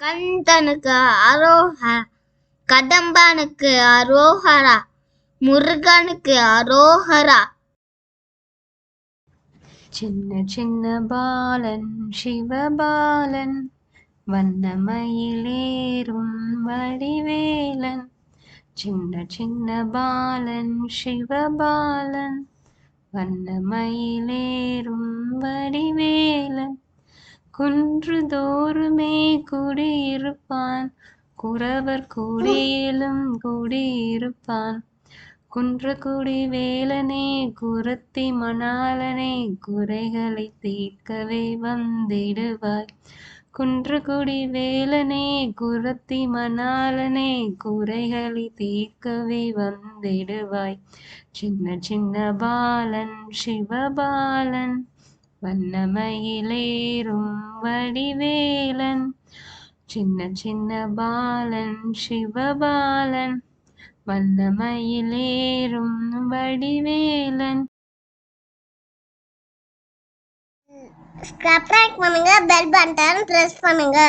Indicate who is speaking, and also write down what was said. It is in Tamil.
Speaker 1: கந்தனுக்கு அரோஹரா கடம்பனுக்கு அரோஹரா முருகனுக்கு அரோஹரா.
Speaker 2: சின்ன சின்ன பாலன் சிவபாலன் வண்ணமயிலேறும் வடிவேலன். சின்ன சின்ன பாலன் சிவபாலன் வண்ணமயிலேறும் வடிவேலன். குன்று தோறுமே குடியிருப்பான். குறவர் குடியிலும் குடியிருப்பான். குன்றக்குடி வேலனே குரத்தி மணாலனே குறைகளை தீர்க்கவே வந்திடுவாய். குன்றக்குடி வேலனே குரத்தி மணாலனே குறைகளை தீர்க்கவே வந்திடுவாய். சின்ன சின்ன பாலன் சிவபாலன் வண்ணமயிலேறும் வடிவேலன் சின்ன சின்ன பாலன் சிவபாலன் வண்ணமயிலேறும் வடிவேலன்.
Speaker 1: சப்ஸ்கிரைப் பண்ணுங்க பெல் பட்டன் பிரஸ் பண்ணுங்க.